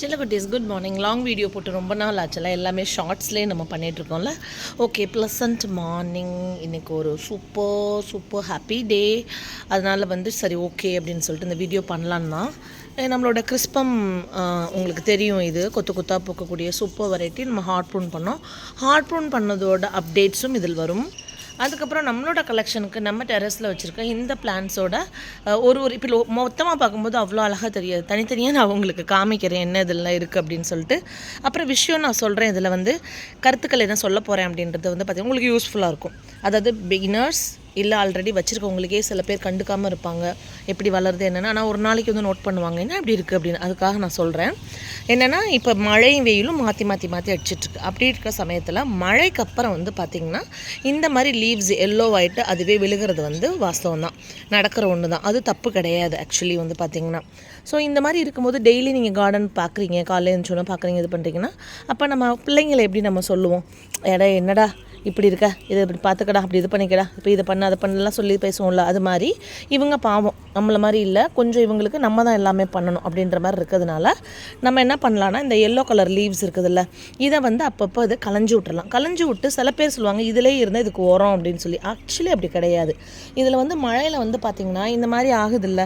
சில குட்டீஸ் good morning long video போட்டு ரொம்ப நாள் ஆச்சுல எல்லாமே ஷார்ட்ஸ்லேயே நம்ம பண்ணிகிட்ருக்கோம்ல ஓகே ப்ளசண்ட் மார்னிங் இன்றைக்கி ஒரு சூப்பர் சூப்பர் ஹாப்பி டே அதனால் வந்து சரி ஓகே அப்படின்னு சொல்லிட்டு இந்த வீடியோ பண்ணலான்னா நம்மளோட கிறிஸ்பம் உங்களுக்கு தெரியும் இது. கொத்து கொத்தாக பூக்கக்கூடிய சூப்பர் வெரைட்டி நம்ம ஹார்ட் ப்ரூன் பண்ணோம். ஹார்ட் ப்ரூன் பண்ணதோட அப்டேட்ஸும் இதில் வரும். அதுக்கப்புறம் நம்மளோட கலெக்ஷனுக்கு நம்ம டெரஸில் வச்சுருக்க இந்த பிளான்ஸோட ஒரு ஒரு இப்போ மொத்தமாக பார்க்கும்போது அவ்வளோ அழகாக தெரியாது. தனித்தனியாக நான் உங்களுக்கு காமிக்கிறேன் என்ன இதெல்லாம் இருக்குது அப்படின்னு சொல்லிட்டு. அப்புறம் விஷயம் நான் சொல்கிறேன் இதில் வந்து கருத்துக்கள் என்ன சொல்ல போகிறேன் அப்படின்றது வந்து பார்த்திங்கன்னா உங்களுக்கு யூஸ்ஃபுல்லாக இருக்கும். அதாவது பிகினர்ஸ் இல்லை ஆல்ரெடி வச்சுருக்கவங்களுக்கே சில பேர் கண்டுக்காமல் இருப்பாங்க. எப்படி வளருது என்னென்னா. ஆனால் ஒரு நாளைக்கு வந்து நோட் பண்ணுவாங்க. என்ன இப்படி இருக்குது அப்படின்னு. அதுக்காக நான் சொல்கிறேன் என்னென்னா இப்போ மழையும் வெயிலும் மாற்றி மாற்றி மாற்றி அடிச்சிட்ருக்கு. அப்படி இருக்கிற சமயத்தில் மழைக்கு அப்புறம் வந்து பார்த்திங்கன்னா இந்த மாதிரி லீவ்ஸ் எல்லோ ஒயிட்டு அதுவே விழுகிறது வந்து வாஸ்தவம் தான். நடக்கிற ஒன்று தான். அது தப்பு கிடையாது ஆக்சுவலி வந்து பார்த்திங்கன்னா ஸோ இந்த மாதிரி இருக்கும்போது டெய்லி நீங்கள் கார்டன் பார்க்குறீங்க காலையில் இருந்துச்சோன்னா பார்க்குறீங்க இது பண்ணுறீங்கன்னா அப்போ நம்ம பிள்ளைங்களை எப்படி நம்ம சொல்லுவோம்? எடா என்னடா? இப்படி இருக்க இதை இப்படி பார்த்துக்கடா அப்படி இது பண்ணிக்கடா இப்போ இதை பண்ண அதை பண்ணலாம் சொல்லி பேசுவோம்ல அது மாதிரி இவங்க பாவம் நம்மளை மாதிரி இல்லை கொஞ்சம் இவங்களுக்கு நம்ம தான் எல்லாமே பண்ணணும் அப்படின்ற மாதிரி இருக்கிறதுனால நம்ம என்ன பண்ணலான்னா இந்த எல்லோ கலர் லீவ்ஸ் இருக்குதுல்ல இதை வந்து அப்பப்போ இதை கலைஞ்சி விட்டுறலாம். கலைஞ்சி விட்டு சில பேர் சொல்லுவாங்க இதிலே இருந்தால் இதுக்கு உரம் அப்படின்னு சொல்லி. ஆக்சுவலி அப்படி கிடையாது. இதில் வந்து மழையில் வந்து பார்த்திங்கன்னா இந்த மாதிரி ஆகுதில்ல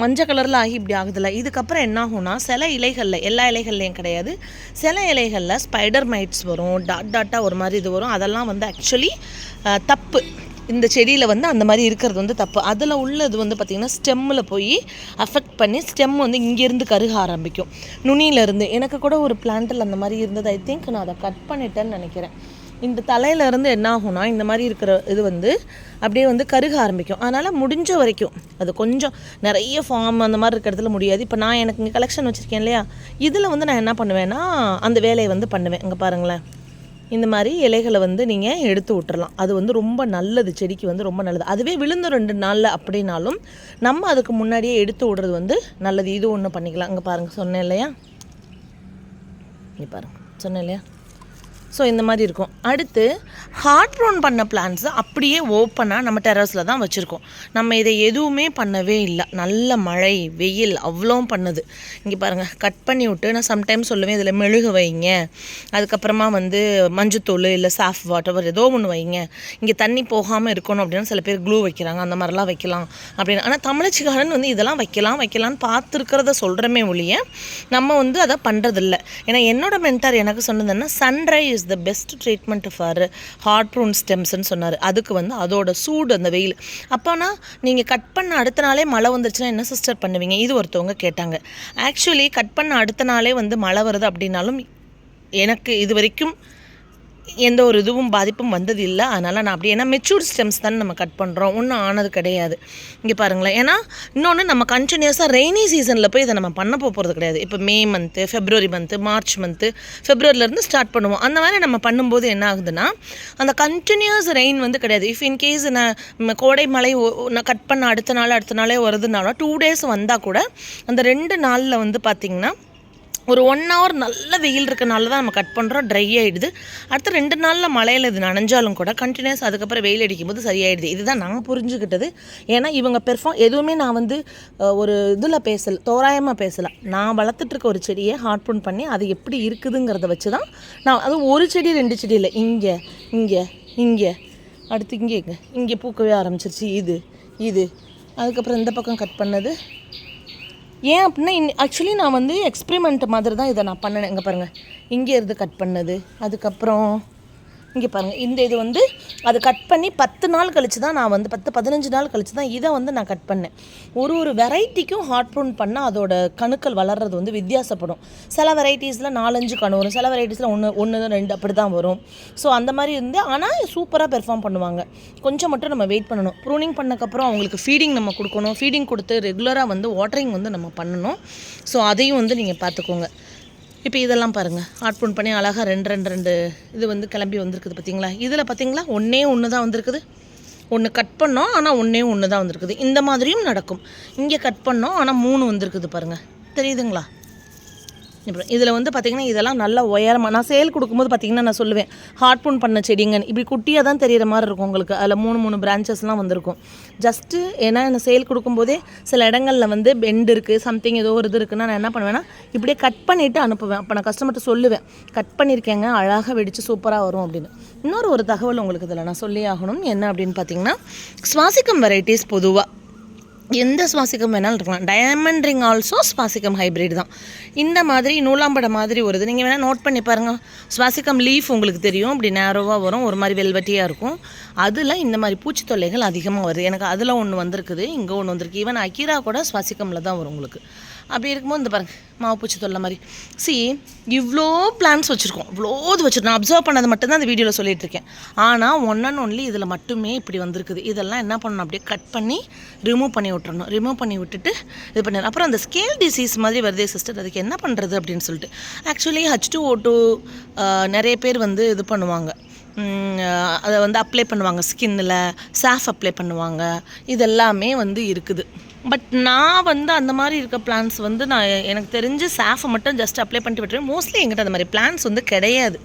மஞ்சள் கலரில் ஆகி இப்படி ஆகுதில்ல இதுக்கப்புறம் என்ன ஆகும்னா சில இலைகளில் எல்லா இலைகள்லையும் கிடையாது சில இலைகளில் ஸ்பைடர் மைட்ஸ் வரும் டாட் டாட்டாக ஒரு மாதிரி இது வரும். அதெல்லாம் வந்து ஆக்சுவலி தப்பு. இந்த செடியில் வந்து அந்த மாதிரி இருக்கிறது வந்து தப்பு. அதில் உள்ளது வந்து பார்த்திங்கன்னா ஸ்டெம்மில் போய் அஃபெக்ட் பண்ணி ஸ்டெம் வந்து இங்கேருந்து கருக ஆரம்பிக்கும். நுனியிலேருந்து எனக்கு கூட ஒரு பிளான்ட்டில் அந்த மாதிரி இருந்தது. ஐ திங்க் நான் அதை கட் பண்ணிட்டேன்னு நினைக்கிறேன். இந்த தலையிலேருந்து என்ன ஆகும்னா இந்த மாதிரி இருக்கிற இது வந்து அப்படியே வந்து கருக ஆரம்பிக்கும். அதனால் முடிஞ்ச வரைக்கும் அது கொஞ்சம் நிறைய ஃபார்ம் அந்த மாதிரி இருக்கிறதுல முடியாது. இப்போ நான் எனக்கு இங்கே கலெக்ஷன் வச்சுருக்கேன் இல்லையா? இதில் வந்து நான் என்ன பண்ணுவேன்னா அந்த வேலையை வந்து பண்ணுவேன். இங்கே பாருங்களேன். இந்த மாதிரி இலைகளை வந்து நீங்கள் எடுத்து விட்டுறலாம் அது வந்து ரொம்ப நல்லது செடிக்கு வந்து ரொம்ப நல்லது. அதுவே விழுந்த ரெண்டு நாளில் அப்படின்னாலும் நம்ம அதுக்கு முன்னாடியே எடுத்து விடுறது வந்து நல்லது. இது ஒன்று பண்ணிக்கலாம். அங்கே பாருங்கள் சொன்னேன் இல்லையா? இங்கே பாருங்கள் சொன்னேன் இல்லையா? ஸோ இந்த மாதிரி இருக்கும். அடுத்து ஹார்ட் ப்ரோன் பண்ண பிளான்ஸ் அப்படியே ஓப்பனாக நம்ம டெரஸில் தான் வச்சுருக்கோம். நம்ம இதை எதுவுமே பண்ணவே இல்லை. நல்ல மழை வெயில் அவ்வளோ பண்ணுது. இங்கே பாருங்கள் கட் பண்ணி விட்டு நான் சம்டைம்ஸ் சொல்லுவேன் இதில் மெழுகு வைங்க. அதுக்கப்புறமா வந்து மஞ்சத்தூள் இல்லை சாஃப் வாட்டர் ஏதோ ஒன்று வைங்க. இங்கே தண்ணி போகாமல் இருக்கணும் அப்படின்னு சில பேர் க்ளூ வைக்கிறாங்க. அந்த மாதிரிலாம் வைக்கலாம். அப்படின்னு. ஆனால் தமிழச்சிக்காரன் வந்து இதெல்லாம் வைக்கலாம் வைக்கலாம்னு பார்த்துருக்கிறத சொல்கிறமே ஒழிய நம்ம வந்து அதை பண்ணுறதில்ல ஏன்னா என்னோட மென்டார் எனக்கு சொன்னதுன்னா sunrise is the best treatment for hard prune ஸ்டெம்ஸ்ன்னு சொன்னார். அதுக்கு வந்து அதோட சூடு அந்த வெயில். அப்போனா நீங்கள் கட் பண்ண அடுத்த நாளே மழை வந்துருச்சுன்னா என்ன சிஸ்டர் பண்ணுவீங்க? இது ஒருத்தவங்க கேட்டாங்க. ஆக்சுவலி கட் பண்ண அடுத்த நாளே வந்து மழை வருது அப்படின்னாலும் எனக்கு இது வரைக்கும் எந்த ஒரு இதுவும் பாதிப்பும் வந்தது இல்லை அதனால் நான் அப்படி ஏன்னா மெச்சூர் ஸ்டெம்ஸ் தானே நம்ம கட் பண்ணுறோம் ஒன்றும் ஆனது கிடையாது. இங்கே பாருங்களேன். ஏன்னா இன்னொன்று நம்ம கண்டினியூஸாக ரெய்னி சீசனில் போய் இதை நம்ம பண்ண போகிறது கிடையாது. இப்போ May month February month March month ஃபெப்ரவரிலேருந்து start பண்ணுவோம். அந்த மாதிரி நம்ம பண்ணும்போது என்ன ஆகுதுன்னா அந்த கண்டினியூஸ் ரெயின் வந்து கிடையாது. இஃப் இன் கேஸ் நான் கோடை மழை நான் கட் பண்ண அடுத்த நாள் அடுத்த நாளே வருதுனாலும் டூ டேஸ் வந்தால் கூட அந்த ரெண்டு நாளில் வந்து பார்த்திங்கன்னா ஒரு ஒன் ஹவர் நல்ல வெயில் இருக்கனால தான் நம்ம கட் பண்ணுறோம் ட்ரை ஆகிடுது அடுத்த ரெண்டு நாளில் மழையில் இது நனைஞ்சாலும் கூட கண்டினியூஸ் அதுக்கப்புறம் வெயில் அடிக்கும்போது சரியாயிடுது. இதுதான் நான் புரிஞ்சுக்கிட்டது ஏன்னா இவங்க பெர்ஃபார்ம் எதுவுமே நான் வந்து ஒரு இதில் பேசல தோராயமாக பேசலை. நான் வளர்த்துட்ருக்க ஒரு செடியை ஹார்ட்பூன் பண்ணி அது எப்படி இருக்குதுங்கிறத வச்சு தான் நான் அது ஒரு செடி ரெண்டு செடி இல்லை. இங்கே இங்கே இங்கே. அடுத்து இங்கே இங்கே. இங்கே பூக்கவே ஆரம்பிச்சிருச்சு. இது இது. அதுக்கப்புறம் இந்த பக்கம் கட் பண்ணது. ஏன் அப்படின்னா இன் ஆக்சுவலி நான் வந்து எக்ஸ்பிரிமெண்ட் மாதிரி தான் இதை நான் பண்ணினேன் இங்கே பாருங்கள் இங்கே இருந்து கட் பண்ணது. அதுக்கப்புறம் இங்கே பாருங்கள் இந்த இது வந்து அது கட் பண்ணி பத்து நாள் கழித்து தான் நான் வந்து பத்து பதினஞ்சு நாள் கழித்து தான் இதை வந்து நான் கட் பண்ணேன். ஒரு ஒரு வெரைட்டிக்கும் ஹார்ட் ப்ரூன் பண்ணால் அதோட கணுக்கள் வளர்றது வந்து வித்தியாசப்படும். சில வெரைட்டிஸில் நாலஞ்சு கணு வரும் சில வெரைட்டிஸில் ஒன்று ஒன்று ரெண்டு அப்படி தான் வரும். ஸோ அந்த மாதிரி இருந்து ஆனால் சூப்பராக பெர்ஃபார்ம் பண்ணுவாங்க. கொஞ்சம் மட்டும் நம்ம வெயிட் பண்ணணும். ப்ரூனிங் பண்ணக்கப்புறம் அவங்களுக்கு ஃபீடிங் நம்ம கொடுக்கணும். ஃபீடிங் கொடுத்து ரெகுலராக வந்து வாட்டரிங் வந்து நம்ம பண்ணணும். ஸோ அதையும் வந்து நீங்கள் பார்த்துக்கோங்க. இப்போ இதெல்லாம் பாருங்கள் ஹார்ட் பண்ணி அழகாக ரெண்டு ரெண்டு ரெண்டு இது வந்து கிளம்பி வந்திருக்குது பார்த்தீங்களா இதில் பார்த்தீங்களா ஒன்றே ஒன்று தான் வந்திருக்குது. ஒன்று கட் பண்ணோம் ஆனால் ஒன்றே ஒன்று தான் வந்திருக்குது. இந்த மாதிரியும் நடக்கும். இங்கே கட் பண்ணோம் ஆனால் மூணு வந்திருக்குது பாருங்கள் தெரியுதுங்களா? அப்புறம் இதில் வந்து பார்த்திங்கன்னா இதெல்லாம் நல்லா உயரமாக நான் சேல் கொடுக்கும்போது பார்த்திங்கன்னா நான் சொல்லுவேன் ஹார்ட் பூன் பண்ண செடிங்கன்னு இப்படி குட்டியாக தான் தெரிகிற மாதிரி இருக்கும் உங்களுக்கு. அதில் மூணு மூணு பிரான்ச்சஸ்லாம் வந்திருக்கும். ஜஸ்ட்டு ஏன்னா நான் சேல் கொடுக்கும்போதே சில இடங்களில் வந்து பெண்ட் இருக்குது சம்திங் ஏதோ ஒரு இது இருக்குன்னா நான் என்ன பண்ணுவேன்னா இப்படியே கட் பண்ணிவிட்டு அனுப்புவேன். அப்போ நான் கஸ்டமர்கிட்ட சொல்லுவேன் கட் பண்ணியிருக்கேங்க அழகாக வெடித்து சூப்பராக வரும் அப்படின்னு. இன்னொரு ஒரு தகவல் உங்களுக்கு இதில் நான் சொல்லி ஆகணும். என்ன அப்படின்னு பார்த்தீங்கன்னா சுவாசிக்கம் வெரைட்டிஸ் பொதுவாக எந்த சுவாசிக்கம் வேணாலும் இருக்கலாம். டயமண்ட் ரிங் ஆல்சோ சுவாசிக்கம் ஹைப்ரிட் தான். இந்த மாதிரி நூலாம்பட மாதிரி வருது. நீங்கள் வேணால் நோட் பண்ணி பாருங்கள் சுவாசிக்கம் லீஃப் உங்களுக்கு தெரியும். இப்படி நேரோவாக வரும். ஒரு மாதிரி வெல்வெட்டியாக இருக்கும். அதில் இந்த மாதிரி பூச்சி தொல்லைகள் அதிகமாக வருது. எனக்கு அதில் ஒன்று வந்திருக்குது. இங்கே ஒன்று வந்திருக்கு. ஈவன் அக்கீரா கூட சுவாசிக்கமில் தான் வரும் உங்களுக்கு. அப்படி இருக்கும்போது இந்த பாருங்க மாவு பூச்சி தொல்லை மாதிரி. சி இவ்வளோ பிளான்ஸ் வச்சுருக்கோம். இவ்வளோ இது வச்சுருக்கோம். நான் அப்சர்வ் பண்ணது மட்டும்தான் அந்த வீடியோவில் சொல்லிட்டு இருக்கேன். ஆனால் ஒன் அண்ட் ஒன்லி இதில் மட்டுமே இப்படி வந்திருக்குது. இதெல்லாம் என்ன பண்ணணும்? அப்படியே கட் பண்ணி ரிமூவ் பண்ணி விட்டுறணும். ரிமூவ் பண்ணி விட்டுட்டு இது பண்ணணும் அப்புறம் அந்த ஸ்கேல் டிசீஸ் மாதிரி வருதே சிஸ்டர் அதுக்கு என்ன பண்ணுறது அப்படின்னு சொல்லிட்டு. Actually H two O two நிறைய பேர் வந்து இது பண்ணுவாங்க. அதை வந்து அப்ளை பண்ணுவாங்க. ஸ்கின்னில் சாஃப் அப்ளை பண்ணுவாங்க. இதெல்லாமே வந்து இருக்குது. பட் நான் வந்து அந்த மாதிரி இருக்க பிளான்ஸ் வந்து நான் எனக்கு தெரிஞ்சு சாஃபை மட்டும் ஜஸ்ட் அப்ளை பண்ணிட்டு விட்டுருவேன். மோஸ்ட்லி எங்கிட்ட அந்த மாதிரி பிளான்ஸ் வந்து கிடையாது.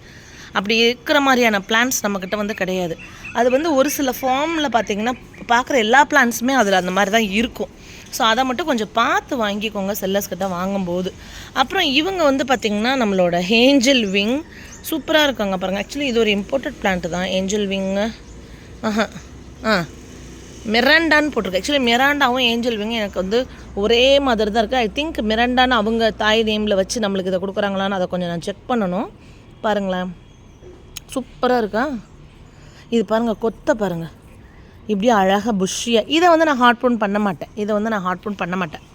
அப்படி இருக்கிற மாதிரியான பிளான்ஸ் நம்மக்கிட்ட வந்து கிடையாது. அது வந்து ஒரு சில ஃபார்மில் பார்த்தீங்கன்னா பார்க்குற எல்லா பிளான்ஸுமே அதில் அந்த மாதிரி தான் இருக்கும். ஸோ அதை மட்டும் கொஞ்சம் பார்த்து வாங்கிக்கோங்க செல்லர்ஸ் கிட்ட வாங்கும்போது. அப்புறம் இவங்க வந்து பார்த்திங்கன்னா நம்மளோட ஏஞ்சல் விங் சூப்பராக இருக்காங்க பாருங்கள் ஆக்சுவலி இது ஒரு இம்போர்ட்டட் பிளான்ட்டு தான். ஏஞ்சல் விங்கு ஆஹா. ஆ. மிராண்டான்னு போட்டிருக்கு. ஆக்சுவலி மிராண்டாவும் ஏஞ்சல் விங்கும் எனக்கு வந்து ஒரே மாதிரி தான் இருக்குது ஐ திங்க் மிராண்டான்னு அவங்க தாய் நேமில் வச்சு நம்மளுக்கு இதை கொடுக்குறாங்களான்னு அதை கொஞ்சம் நான் செக் பண்ணணும். பாருங்களேன். சூப்பராக இருக்கா? இது பாருங்கள் கொத்த பாருங்கள் இப்படியே அழகாக புஷ்ஷியாக இதை வந்து நான் ஹாட் ப்ரூன் பண்ண மாட்டேன். இதை வந்து நான் ஹாட் ப்ரூன் பண்ண மாட்டேன்.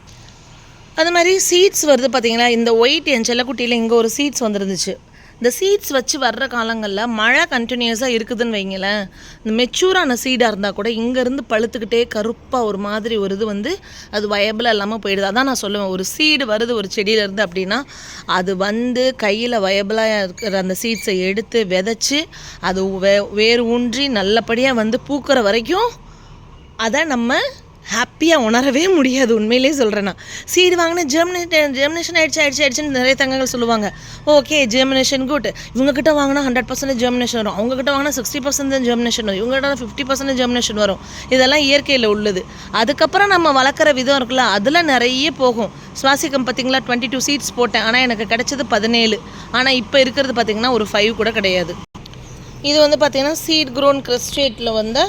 அது மாதிரி சீட்ஸ் வருது பார்த்தீங்களா இந்த ஒயிட் என் செல்லக்குட்டியில் இங்கே ஒரு சீட்ஸ் வந்துருந்துச்சு. இந்த சீட்ஸ் வச்சு வர்ற காலங்களில் மழை கண்டினியூஸாக இருக்குதுன்னு வைங்களேன். இந்த மெச்சூரான சீடாக இருந்தால் கூட இங்கேருந்து பழுத்துக்கிட்டே கருப்பாக ஒரு மாதிரி ஒரு இது வந்து அது வயபிளாக இல்லாமல் போயிடுது. அதான் நான் சொல்லுவேன். ஒரு சீடு வருது ஒரு செடியிலேருந்து அப்படின்னா அது வந்து கையில் வயபிளாக இருக்கிற அந்த சீட்ஸை எடுத்து விதைச்சி அது வே வேர் ஊன்றி நல்லபடியாக வந்து பூக்கிற வரைக்கும் அதை நம்ம ஹாப்பியாக உணரவே முடியாது உண்மையிலே சொல்கிறேன் நான் சீடு வாங்கினா ஜெர்மினேஷன் ஜெர்மினேஷன் ஆயிடுச்சு ஆயிடுச்சு ஆயிடுச்சுன்னு நிறைய தங்கங்கள் சொல்லுவாங்க. ஓகே ஜெர்மினேஷன் குட் இவங்ககிட்ட வாங்கினா ஹண்ட்ரட் பர்சன்ட் ஜெர்மினேஷன் வரும். அவங்ககிட்ட வாங்கினா சிக்ஸ்டி பர்சன்ட் தான் ஜெர்மினேஷன் வரும். இவங்ககிட்ட ஃபிஃப்டி பர்சன்ட் ஜெர்மினேஷன் வரும். இதெல்லாம் இயற்கையில் உள்ளது. அதுக்கப்புறம் நம்ம வளர்க்குற விதம் இருக்குல்ல அதில் நிறைய போகும். சுவாசிக்கம் பார்த்திங்களா? டுவெண்ட்டி டூ சீட்ஸ் போட்டேன். ஆனால் எனக்கு கிடச்சது பதினேழு. ஆனால் இப்போ இருக்கிறது பார்த்தீங்கன்னா ஒரு ஃபைவ் கூட கிடையாது. இது வந்து பார்த்திங்கன்னா சீட் க்ரோன் கிறிஸ்டேட்டில் வந்து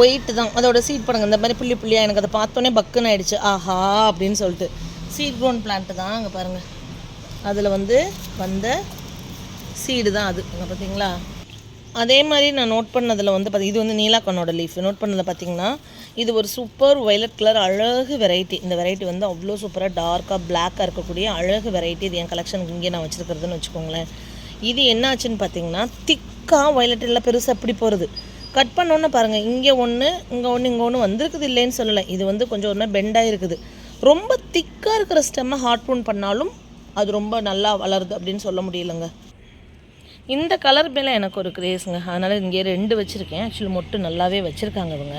ஒயிட் தான். அதோட சீட் படங்க இந்த மாதிரி புள்ளி புள்ளியாக எனக்கு அதை பார்த்தோன்னே பக்குன்னு ஆயிடுச்சு. ஆஹா அப்படின்னு சொல்லிட்டு. சீட் க்ரோன் பிளான்ட்டு தான் அங்கே பாருங்கள் அதில் வந்து வந்த சீடு தான் அது. அங்கே பார்த்தீங்களா அதே மாதிரி நான் நோட் பண்ணதில் வந்து பார்த்தி இது வந்து நீலாக்கண்ணோட லீஃப் நோட் பண்ணதில் பார்த்தீங்கன்னா இது ஒரு சூப்பர் வயலட் கலர் அழகு வெரைட்டி இந்த வெரைட்டி வந்து அவ்வளோ சூப்பராக டார்க்காக பிளாக்காக இருக்கக்கூடிய அழகு வெரைட்டி இது என் கலெக்ஷனுக்கு இங்கே நான் வச்சுருக்கிறதுன்னு வச்சுக்கோங்களேன். இது என்ன ஆச்சுன்னு பார்த்தீங்கன்னா திக்காக வயலட் எல்லாம் பெருசாக அப்படி போகிறது கட் பண்ணோன்னு பாருங்கள் இங்கே ஒன்று இங்கே ஒன்று இங்கே ஒன்று வந்திருக்குது இல்லைன்னு சொல்லலை. இது வந்து கொஞ்சம் ஒன்று பெண்டாக இருக்குது ரொம்ப திக்காக இருக்கிற ஸ்டெம்மை ஹார்ட் ப்ரூன் பண்ணாலும் அது ரொம்ப நல்லா வளருது அப்படின்னு சொல்ல முடியலங்க. இந்த கலர் மேலே எனக்கு ஒரு கிரேஸுங்க அதனால் இங்கே ரெண்டு வச்சுருக்கேன். ஆக்சுவலி மொட்டு நல்லாவே வச்சுருக்காங்க இவங்க.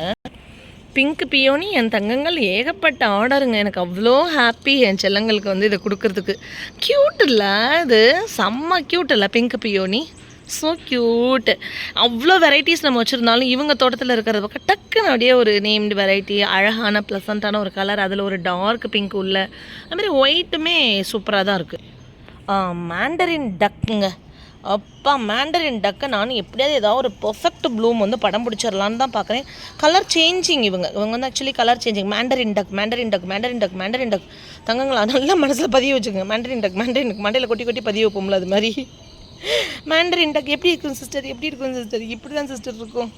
பிங்க் பியோனி என் தங்கங்கள் ஏகப்பட்ட ஆர்டருங்க எனக்கு அவ்வளோ ஹாப்பி என் செல்லங்களுக்கு வந்து இதை கொடுக்கறதுக்கு. க்யூட் இல்லை இது செம்ம க்யூட் இல்லை பிங்க் பியோனி ஸோ க்யூட் அவ்வளோ வெரைட்டிஸ் நம்ம வச்சுருந்தாலும் இவங்க தோட்டத்தில் இருக்கிறத பக்கம் டக்குன்னு அப்படியே ஒரு நேம்டு வெரைட்டி அழகான ப்ளசண்ட்டான ஒரு கலர் அதில் ஒரு டார்க் பிங்க் உள்ள அதுமாதிரி ஒயிட்டுமே சூப்பராக தான் இருக்குது மேண்டரின் டக்குங்க அப்பா மேண்டரின் டக்கை நான் எப்படியாவது ஏதாவது ஒரு பர்ஃபெக்ட் ப்ளூம் வந்து படம் பிடிச்சிடலான்னு தான் பார்க்குறேன் கலர் சேஞ்சிங் இவங்க. இவங்க வந்து actually colour changing mandarin duck mandarin duck mandarin duck mandarin duck தங்கங்களா நல்லா மனசில் பதிய வச்சுக்கோங்க. மேண்டரின் டக் மேண்டரின் டக் மண்டையில் கொட்டி கொட்டி பதிய வைப்போம்ல அது மாதிரி. மேண்டரின் டக் எப்படி இருக்கும் சிஸ்டர் எப்படி இருக்கும் சிஸ்டர் இப்படி தான் சிஸ்டர் இருக்கும்.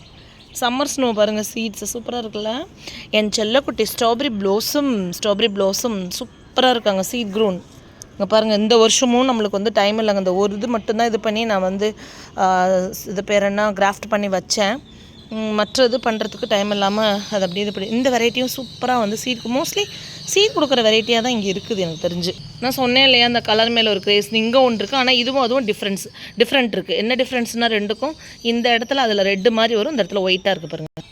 சம்மர் ஸ்னோ பாருங்கள் சீட்ஸ் சூப்பராக இருக்குல்ல? என் செல்லக்குட்டி ஸ்ட்ராபெரி ப்ளோசம் ஸ்ட்ராபெரி ப்ளோசம் சூப்பராக இருக்காங்க சீட் க்ரூன் இங்கே பாருங்கள் இந்த வருஷமும் நம்மளுக்கு வந்து டைம் இல்லைங்க. இந்த ஒரு இது மட்டும்தான் இது பண்ணி நான் வந்து இது பேர் என்ன? கிராஃப்ட் பண்ணி வச்சேன். மற்ற இது பண்ணுறதுக்கு டைம் இல்லாமல் அது அப்படியே இது இந்த வெரைட்டியும் சூப்பராக வந்து சீட் மோஸ்ட்லி சீட் கொடுக்குற வெரைட்டியாக தான் இங்கே இருக்குது எனக்கு தெரிஞ்சு. நான் சொன்னேன் இல்லையா அந்த கலர் மேலே ஒரு கிரேஸ் இங்கே ஒன்று இருக்குது ஆனால் இதுவும் அதுவும் டிஃப்ரென்ஸ் டிஃப்ரெண்ட் இருக்குது என்ன டிஃப்ரென்ஸ்னால் ரெண்டுக்கும் இந்த இடத்துல அதில் ரெட்டு மாதிரி வரும் இந்த இடத்துல ஒயிட்டாக இருக்குது பாருங்கள்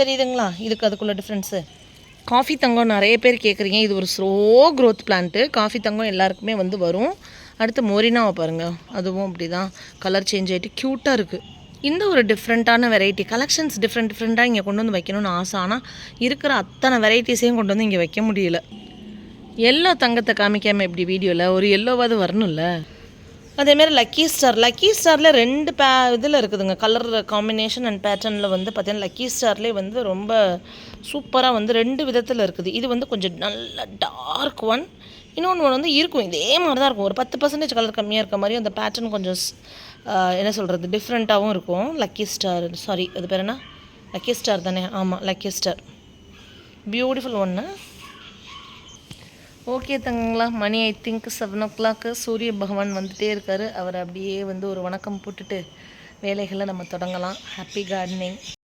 தெரியுதுங்களா? இதுக்கு அதுக்குள்ள டிஃப்ரென்ஸு காஃபி தங்கம் நிறைய பேர் கேட்குறீங்க இது ஒரு ஸ்லோ க்ரோத் பிளான்ட்டு காஃபி தங்கம் எல்லாருக்குமே வந்து வரும். அடுத்து மொரினாவை பாருங்கள் அதுவும் அப்படி தான் கலர் சேஞ்ச் ஆகிட்டு க்யூட்டாக இருக்குது இந்த ஒரு டிஃப்ரெண்ட்டான வெரைட்டி கலெக்ஷன்ஸ் டிஃப்ரெண்ட் டிஃப்ரெண்ட்டாக இங்கே கொண்டு வந்து வைக்கணும்னு ஆசை. ஆனால் இருக்கிற அத்தனை வெரைட்டிஸையும் கொண்டு வந்து இங்கே வைக்க முடியல. எல்லோ தங்கத்தை காமிக்காமல் எப்படி வீடியோவில் ஒரு எல்லோவாவது வரணும்ல? அதேமாரி லக்கி ஸ்டார் லக்கி ஸ்டாரில் ரெண்டு பே இதில் இருக்குதுங்க. கலர் காம்பினேஷன் அண்ட் பேட்டர்னில் வந்து பார்த்திங்கன்னா லக்கி ஸ்டார்லேயே வந்து ரொம்ப சூப்பராக வந்து ரெண்டு விதத்தில் இருக்குது. இது வந்து கொஞ்சம் நல்ல டார்க் ஒன் இன்னொன்று ஒன்று வந்து இருக்கும். இதே மாதிரி தான் இருக்கும். ஒரு பத்து பர்சன்டேஜ் கலர் கம்மியாக இருக்க மாதிரி அந்த பேட்டர்ன் கொஞ்சம் என்ன சொல்கிறது டிஃப்ரெண்ட்டாகவும் இருக்கும். லக்கி ஸ்டார் சாரி அது பேர் என்ன? லக்கி ஸ்டார் தானே? ஆமாம் லக்கி ஸ்டார் பியூட்டிஃபுல் ஒன்று ஓகே தங்கங்களா. மணி I think seven o'clock சூரிய பகவான் வந்துகிட்டே இருக்காரு. அவர் அப்படியே வந்து ஒரு வணக்கம் போட்டுட்டு வேலைகளை நம்ம தொடங்கலாம். Happy gardening